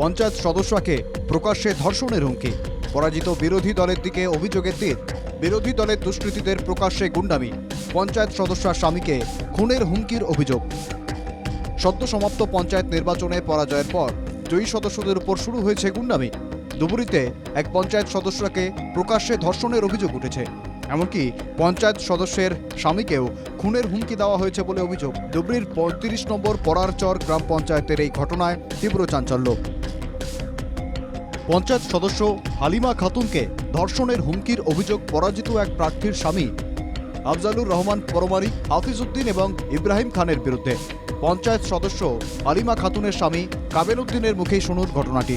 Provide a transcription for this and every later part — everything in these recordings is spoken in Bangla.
পঞ্চায়েত সদস্যকে প্রকাশ্যে ধর্ষণের হুমকি। পরাজিত বিরোধী দলের দিকে অভিযোগের তীর। বিরোধী দলের দুষ্কৃতীদের প্রকাশ্যে গুন্ডামি। পঞ্চায়েত সদস্যার স্বামীকে খুনের হুমকির অভিযোগ। সদ্য সমাপ্ত পঞ্চায়েত নির্বাচনে পরাজয়ের পর জয়ী সদস্যদের উপর শুরু হয়েছে গুন্ডামি। ধুবুরীতে এক পঞ্চায়েত সদস্যকে প্রকাশ্যে ধর্ষণের অভিযোগ উঠেছে। এমনকি পঞ্চায়েত সদস্যের স্বামীকেও খুনের হুমকি দেওয়া হয়েছে বলে অভিযোগ। ধুবরীর পঁয়ত্রিশ নম্বর পরারচর গ্রাম পঞ্চায়েতের এই ঘটনায় তীব্র চাঞ্চল্য। পঞ্চায়েত সদস্য হালিমা খাতুনকে ধর্ষণের হুমকির অভিযোগ পরাজিত এক প্রার্থীর স্বামী। আফজালুর রহমান পরমারি, হাফিজ উদ্দিন এবং ইব্রাহিম খানের বিরুদ্ধে। পঞ্চায়েত সদস্য হালিমা খাতুনের স্বামী কাবেল উদ্দিনের মুখেই শুনুন ঘটনাটি।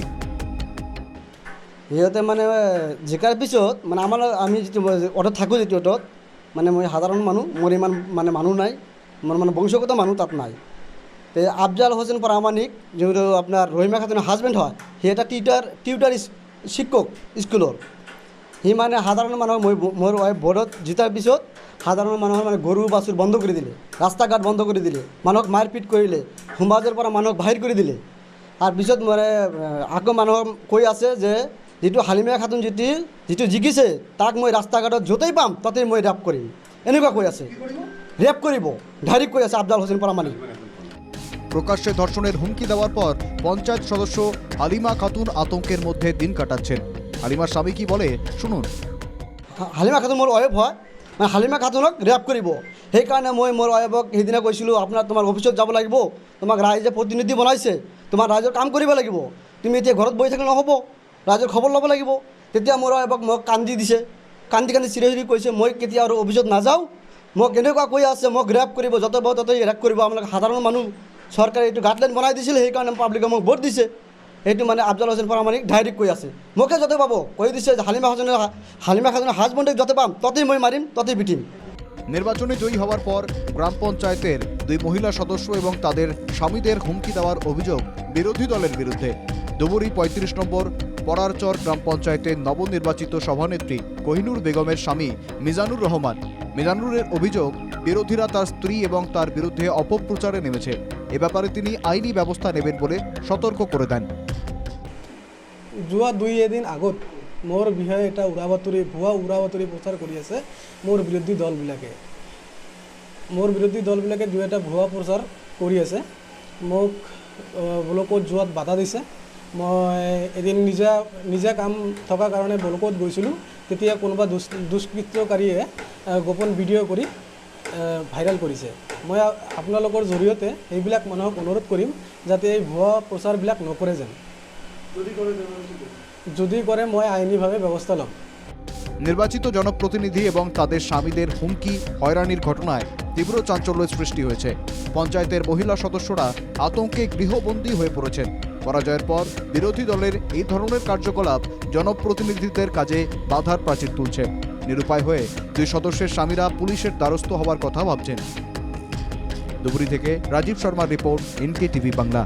সিহঁতে মানে জিকাৰ পিছত মানে আমাৰ আমি যিটো অটত থাকোঁ যিটো অটত মানে মই সাধাৰণ মানুহ, মোৰ ইমান মানে মানুহ নাই, মোৰ মানে বংশগত মানুহ তাত নাই। তে আফজাল হোসেন প্ৰামাণিক যোনটো আপোনাৰ ৰহিমা খাতুনৰ হাজবেণ্ড হয় সি এটা টিউটাৰ ইছ- শিক্ষক স্কুলৰ। সি মানে সাধাৰণ মানুহক মই মোৰ বৰ্ডত জিতাৰ পিছত সাধাৰণ মানুহৰ মানে গৰু বাছুৰ বন্ধ কৰি দিলে ৰাস্তা ঘাট বন্ধ কৰি দিলে মানুহক মাৰপিট কৰিলে সমাজৰ পৰা মানুহক বাহিৰ কৰি দিলে। তাৰ পিছত মানে আকৌ মানুহক কৈ আছে যে যিটো হালিমা খাতুন যিটো যিটো জিকিছে তাক মই ৰাস্তা ঘাটত য'তেই পাম তাতেই মই ৰেপ কৰিম। এনেকুৱা কৈ আছে। ৰেপ কৰিব? ডাইৰেক্ট কৈ আছে আফজাল হোসেন পৰামাণিক প্রকাশ্যে ধর্ষণের হুমকি দেওয়ার পর পঞ্চায়েত সদস্য হালিমা খাতুন আতঙ্কের মধ্যে দিন কাটাচ্ছেন। হালিমার স্বামী কি বলে? শুনুন। হালিমা খাতুন মোৰ ৱাইফ হয়। মানে হালিমা খাতুনক ৰেপ কৰিব সেইকাৰণে মই মোৰ ৱাইফক সেইদিনা কৈছিলোঁ আপোনাৰ তোমাৰ অফিচত যাব লাগিব। তোমাক ৰাইজে প্ৰতিনিধি বনাইছে। তোমাৰ ৰাইজৰ কাম কৰিব লাগিব। তুমি এতিয়া ঘৰত বহি থাকিলে নহ'ব। ৰাইজৰ খবৰ ল'ব লাগিব। তেতিয়া মোৰ ৱাইফক মোক কান্দি দিছে। কান্দি কান্দি চিৰি চিৰি কৈছে, মই কেতিয়া আৰু অফিচত নাযাওঁ? মোক এনেকুৱা কৈ আছে, মোক ৰেপ কৰিব, য'তে পাব ত'তে ৰেপ কৰিব। আপোনালোকে সাধাৰণ মানুহ। চৰকাৰে এইটো গাইডলাইন বনাই দিছিলে সেইকাৰণে পাব্লিকে মোক ভোট দিছে। সেইটো মানে আফজাল হোসেন পৰামাণিক ডাইৰেক্ট কৈ আছে। মোকে য'তে পাব, কৈ দিছে হালিমা হাজনের হালিমা খাজনের হাজবেন্ডক য'তে পাম, ততেই মই মাৰিম, ততেই পিটিম। নির্বাচনে জয়ী হওয়ার পর গ্রাম পঞ্চায়েতের দুই মহিলা সদস্য এবং তাদের স্বামীদের হুমকি দেওয়ার অভিযোগ বিরোধী দলের বিরুদ্ধে। ডুবুরি পঁয়ত্রিশ নম্বর, পরারচর গ্রাম পঞ্চায়েতের নবনির্বাচিত সভানেত্রী কোহিনুর বেগমের স্বামী মিজানুর রহমান। মিজানুরের অভিযোগ, বিরোধীরা তার স্ত্রী এবং তার বিরুদ্ধে অপপ্রচারে নেমেছে। এ ব্যাপারে তিনি আইনি ব্যবস্থা নেবেন বলে সতর্ক করে দেন। যোৱা দুই এদিন আগত মোৰ বিষয়ে এটা উৰা বাতৰি ভুৱা উৰা বাতৰি প্ৰচাৰ কৰি আছে মোৰ বিৰোধী দলবিলাকে। মোৰ বিৰোধী দলবিলাকে দুই এটা ভুৱা প্ৰচাৰ কৰি আছে। মোক ব্লকত যোৱাত বাধা দিছে। মই এদিন নিজা নিজা কাম থকা কাৰণে ব্লকত গৈছিলোঁ। তেতিয়া কোনোবা দুষ, দুষ্কৃতকাৰীয়ে গোপন ভিডিঅ' কৰি ভাইৰেল কৰিছে। মই আপোনালোকৰ জৰিয়তে সেইবিলাক মানুহক অনুৰোধ কৰিম যাতে এই ভুৱা প্ৰচাৰবিলাক নকৰে যেন। যদি করে মই আইনিভাবে ব্যবস্থা লম। নির্বাচিত জনপ্রতিনিধি এবং তাদের স্বামীদের হুমকি হয়রানির ঘটনায় তীব্র চাঞ্চল্য সৃষ্টি হয়েছে। পঞ্চায়েতের মহিলা সদস্যরা আতঙ্কে গৃহবন্দী হয়ে পড়েছেন। পরাজয়ের পর বিরোধী দলের এই ধরনের কার্যকলাপ জনপ্রতিনিধিদের কাজে বাধার প্রাচীর তুলছে। নিরুপায় হয়ে দুই সদস্যের স্বামীরা পুলিশের দ্বারস্থ হওয়ার কথা ভাবছেন। দুপুরি থেকে রাজীব শর্মার রিপোর্ট এনকে টিভি বাংলা।